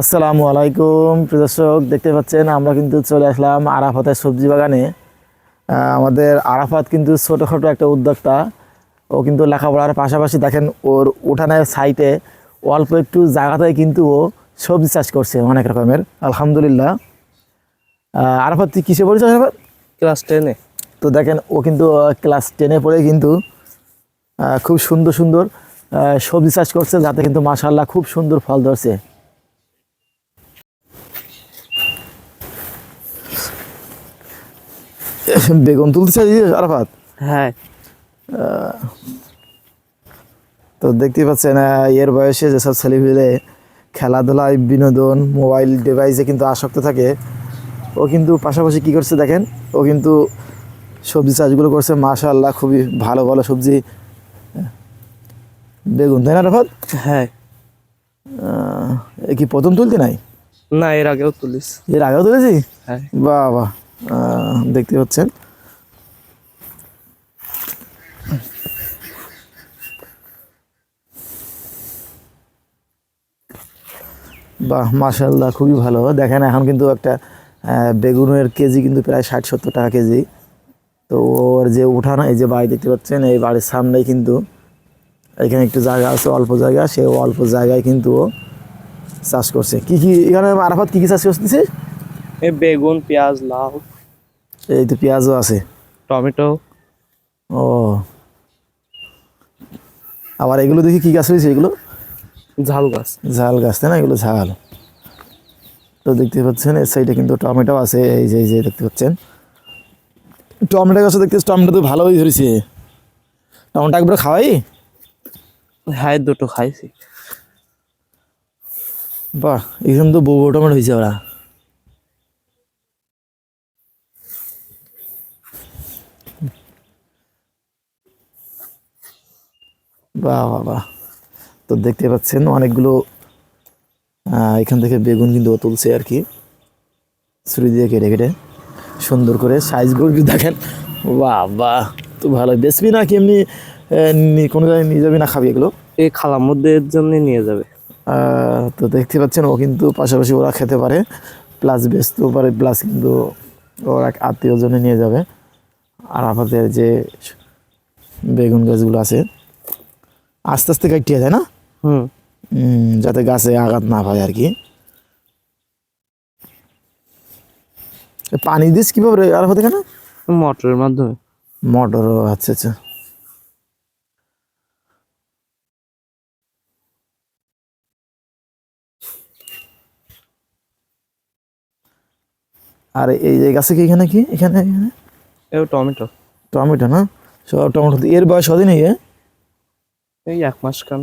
আসসালামু আলাইকুম। প্রিয় দর্শক দেখতে পাচ্ছেন আমরা কিন্তু চলে আসলাম আরাফাতের সবজি বাগানে। আমাদের আরাফাত কিন্তু ছোটোখাটো একটা উদ্যোক্তা। ও কিন্তু লেখাপড়ার পাশাপাশি দেখেন ওর উঠানের সাইটে অল্প একটু জায়গাতে কিন্তু ও সবজি চাষ করছে অনেক রকমের। আলহামদুলিল্লাহ। আরাফাত তুই কিসে পড়েছিস আরাফাত? ক্লাস টেনে তো দেখেন ও কিন্তু ক্লাস টেনে পড়ে কিন্তু খুব সুন্দর সুন্দর সবজি চাষ করছে যাতে কিন্তু মাশাল্লাহ খুব সুন্দর ফল ধরছে। বেগুন তুলতে আরাফাত। হ্যাঁ। তো দেখতে পাচ্ছেন এর বয়সে যেসব ছেলেপিলে খেলাধুলায় বিনোদন মোবাইল ডিভাইসে কিন্তু আসক্ত থাকে ও কিন্তু পাশাপাশি কি করছে দেখেন ও কিন্তু সবজি চাষগুলো করছে মাশাল্লাহ খুবই ভালো ভালো সবজি। বেগুন তাই না রাফাত হ্যাঁ। কি প্রথম তুলতে নাই? না এর আগেও তুলিস। এর আগেও তুলেছি? হ্যাঁ। বাহ বাহ। দেখতে পাচ্ছেন। বাহ মাশাল্লাহ খুবই ভালো। দেখেন, এখন কিন্তু একটা বেগুনের কেজি কিন্তু প্রায় ষাট সত্তর টাকা কেজি। তো ওর যে উঠানো, এই যে বাড়ি দেখতে পাচ্ছেন, এই বাড়ির সামনেই কিন্তু এখানে একটু জায়গা আছে, অল্প জায়গা। সে অল্প জায়গায় কিন্তু ও চাষ করছে। কি কি, এখানে আরাফাত কি কি চাষ করতেছে এই বেগুন পেঁয়াজ লাউ। এই তো পেঁয়াজও আছে। টমেটো। ও। আবার এগুলো দেখি কি গাছ হয়েছে এগুলো? ঝাল গাছ। ঝাল গাছ তাই না? এগুলো ঝাল। তো দেখতে পাচ্ছেন এই সাইডে কিন্তু টমেটো আছে এই যে এই যে দেখতে পাচ্ছেন। টমেটো গাছও দেখতে টমেটো তো ভালোই ধরেছে। টমেটো একবার খাওয়াই? হ্যাঁ দুটো খাইছি। বাহ এখানে তো বউ টমেটো হয়েছে ওরা। বাহ বাহ বাহ। তো দেখতে পাচ্ছেন অনেকগুলো এখান থেকে বেগুন কিন্তু ও তুলছে আর কি। ছুরি দিয়ে কেটে কেটে। সুন্দর করে সাইজগুলো একটু দেখেন। বাহ বাহ তো ভালো। বেচবি না কি এমনি কোনো জায়গায় নিয়ে যাবি না খাবি এগুলো? এই খালার মধ্যে এর জন্য নিয়ে যাবে। তো দেখতে পাচ্ছেন ও কিন্তু পাশাপাশি ওরা খেতে পারে। প্লাস বেচতেও পারে প্লাস কিন্তু ওর এক আত্মীয় জনে নিয়ে যাবে। আর আমাদের যে বেগুন গাছগুলো আছে আস্তে আস্তে কাটিয়ে যায় না? হুম। যাতে গাছে আঘাত না পায় আর কি। পানি দিস কীভাবে আর হতে কেন? মোটরের মাধ্যমে। মোটর আচ্ছা আচ্ছা। আর এই যে গাছে কি এখানে কি? এখানে এখানে? টমেটো। টমেটো না? সব টমেটো। এর বয়স কদিন এই এই এক মাস কান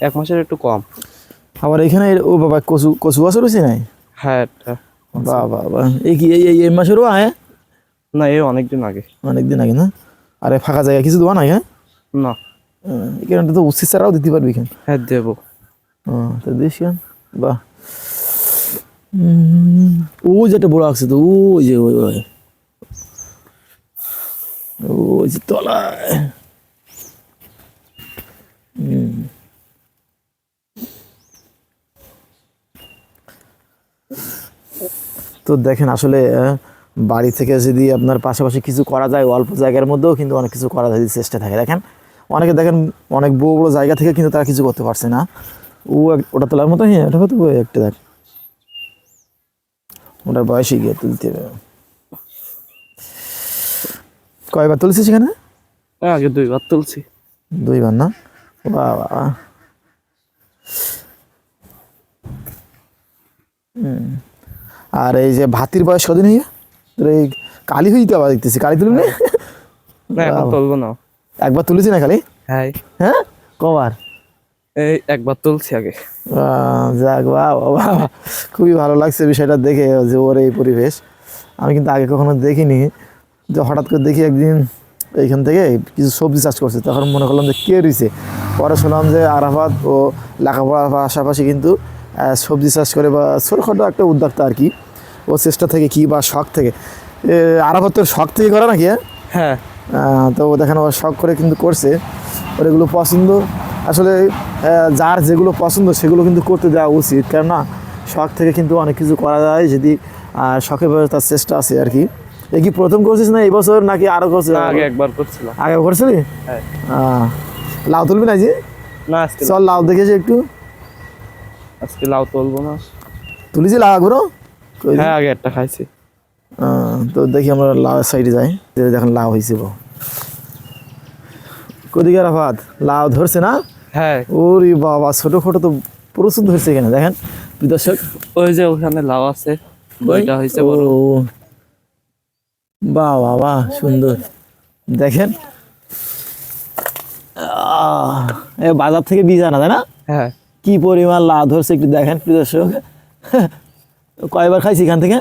এক মাসের একটু কম। আবার এখানে ও বাবা কচু কচু গাছ রয়েছে নাই? হ্যাঁ বাহ বাহ বাহ এই কি এই এই- মাসেরও আয় না এই অনেকদিন আগে। অনেকদিন আগে না? আরে ফাঁকা জায়গা কিছু দেওয়া নাই হ্যাঁ? না। আহ, এখানে তো উচিত ছাড়াও দিতে পারবি এখানে। হ্যাঁ দেবো। হ্যাঁ তো দিস কেন? বাহ। ও যেটা বড় আছে তো ও যে ওই ওই। ও যে তলায়। তো দেখেন আসলে বাড়ি থেকে যদি আপনার পাশাপাশি কিছু করা যায় অল্প জায়গার মধ্যেও কিন্তু অনেক কিছু করা যায় চেষ্টা থাকে। দেখেন অনেকে দেখেন অনেক বড় বড় জায়গা থেকে কিন্তু তারা কিছু করতে পারছে না। ও ওটা তোলার মতো হ্যাঁ ওটা ওই একটা দেখ। ওটার বয়সে গিয়ে তুলতে হবে। কয়বার তুলছি সেখানে হ্যাঁ, আগে দুইবার তুলছি। দুইবার না? বাবা হুম। আর এই যে ভাতির বয়স কদিন হইয়া? তোর এই কালি হইতে আবার দেখতেছি কালি তুলবি না? এখন তুলবো না। একবার তুলেছি না কালি? হ্যাঁ। হ্যাঁ? কবার? এই একবার তুলছি আগে। যাক বাহ। খুবই ভালো লাগছে বিষয়টা দেখে যে ওর এই পরিবেশ। আমি কিন্তু আগে কখনো দেখিনি যে হঠাৎ করে দেখি একদিন এইখান থেকে কিছু সবজি চাষ করছে। তখন মনে করলাম যে কে রয়েছে পরে শুনলাম যে আরাফাত ও লেখাপড়ার পাশাপাশি কিন্তু সবজি চাষ করে বা ছোটোখাটো একটা উদ্যোক্তা আর কি। ও চেষ্টা থেকে কি বা শখ থেকে। এ, আরাফাত তোর শখ থেকে করে নাকি হ্যাঁ? হ্যাঁ। তো ও দেখেন ও শখ করে কিন্তু করছে। ওর এগুলো পছন্দ। আসলে যার যেগুলো পছন্দ সেগুলো কিন্তু করতে দেওয়া উচিত। কেননা শখ থেকে কিন্তু অনেক কিছু করা যায় যদি শখের ব্যাপারে তার চেষ্টা আছে আর কি। এ কি প্রথম করছিস না এই বছর নাকি আরও করছিস? আগে একবার করছিলাম। আগে করছিলি? হ্যাঁ। লাউ তুলবি না যে? না আজকে চল লাউ দেখেছি একটু। আজকে লাউ তুলবো না। তুলিছি লাউ আগ্রহ হ্যাঁ আগে একটা খাইছি। তো দেখি আমরা লাউ সাইডে যাই। দেখেন লাউ হয়েছে বো কদিকে রাফাত? লাউ ধরছে না? হ্যাঁ। ওরে বাবা ছোট খোটো তো প্রচুর ধরছে এখানে দেখেন। দর্শক ওই যে ওখানে লাউ আছে ওইটা হয়েছে বড়। বাহ বাহ বাহ সুন্দর। দেখেন। বাজার থেকে বীজ আনা তাই না? হ্যাঁ। কি পরিমাণ লাভ ধরছে একটু দেখেন প্রিয় দর্শক। কয়বার খাইছি এখান থেকে?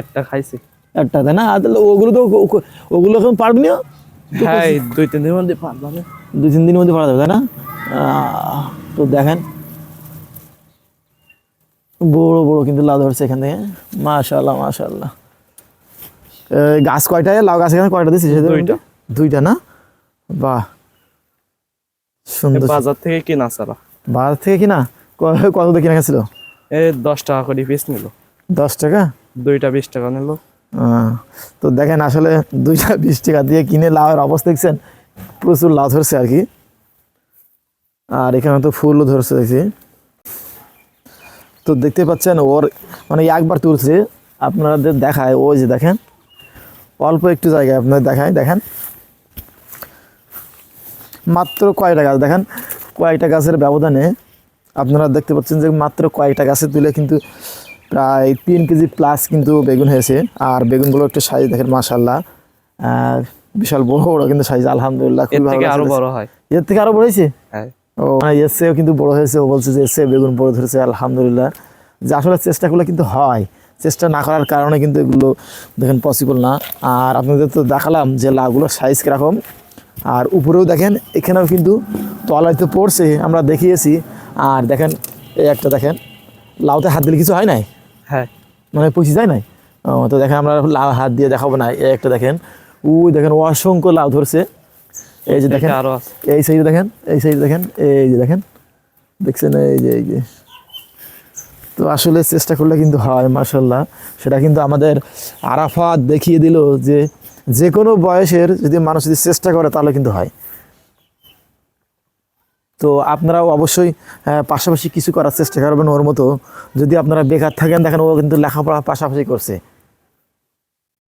একটা খাইছি। একটা তাই না? ওগুলো তো ওগুলো এখন পারবি না? হ্যাঁ দুই তিন দিনের মধ্যে পারলাম দুই তিন দিনের মধ্যে পারা যাবে তাই না? তো দেখেন। বড় বড় কিন্তু লাউ ধরছে এখান থেকে। মাশাল্লাহ মাশাল্লাহ গাছ কয়টা লাউ গাছ এখানে কয়টা দিচ্ছিস দুইটা। দুইটা না? বাহ। সুন্দর বাজার থেকে কিনা ছাড়া। বাজার থেকে কিনা? কত দিয়ে কিনা গেছিল এই দশ টাকা করে পিস নিল। দশ টাকা? দুইটা বিশ টাকা নিল। তো দেখেন আসলে দুইটা বিশ টাকা দিয়ে কিনে লাউয়ের অবস্থা দেখছেন? প্রচুর লাভ ধরছে আর কি। আর এখানে তো ফুলও ধরছে দেখছি। তো দেখতে পাচ্ছেন ওর মানে একবার তুলছে আপনাদের দেখায়। ওই যে দেখেন অল্প একটু জায়গায় আপনাদের দেখায় দেখেন। মাত্র কয় টাকা? দেখেন কয়েকটা গাছের ব্যবধানে আপনারা দেখতে পাচ্ছেন যে মাত্র কয়েকটা গাছে তুলে কিন্তু প্রায় তিন কেজি প্লাস কিন্তু বেগুন হয়েছে। আর বেগুনগুলো একটু সাইজ দেখেন মাশাল্লাহ বিশাল বড় বড় কিন্তু সাইজ আলহামদুলিল্লাহ খুবই ভালো আরও বড় হয়। এর থেকে আরও বড় হয়েছে হ্যাঁ। ও মানে এর চেয়েও কিন্তু বড় হয়েছে ও বলছে যে এর চেয়ে বেগুন বড় ধরেছে আলহামদুলিল্লাহ। যে আসলে চেষ্টা করলে কিন্তু হয়। চেষ্টা না করার কারণে কিন্তু এগুলো দেখেন পসিবল না। আর আপনাদের তো দেখালাম যে লাউগুলোর সাইজ কীরকম। আর উপরেও দেখেন এখানেও কিন্তু তলায় তো পড়ছে আমরা দেখিয়েছি। আর দেখেন এই একটা দেখেন লাউতে হাত দিলে কিছু হয় নাই? হ্যাঁ। মানে পচি যায় নাই? ও, তো দেখেন আমরা লাউ হাত দিয়ে দেখাবো না এই একটা দেখেন। ওই দেখেন অসংখ্য লাউ ধরছে। এই যে দেখেন এটা আরও এই সাইডে দেখেন এই সাইডে দেখেন এই যে দেখেন। দেখছেন এই যে এই যে। তো আসলে চেষ্টা করলে কিন্তু হয় মার্শাল্লাহ সেটা কিন্তু আমাদের আরাফাত দেখিয়ে দিল যে যে কোনো বয়সের যদি মানুষ যদি চেষ্টা করে তাহলে কিন্তু হয়। তো আপনারাও অবশ্যই পাশাপাশি কিছু করার চেষ্টা করবেন ওর মতো। যদি আপনারা বেকার থাকেন, দেখেন ও কিন্তু লেখাপড়া পাশাপাশি করছে।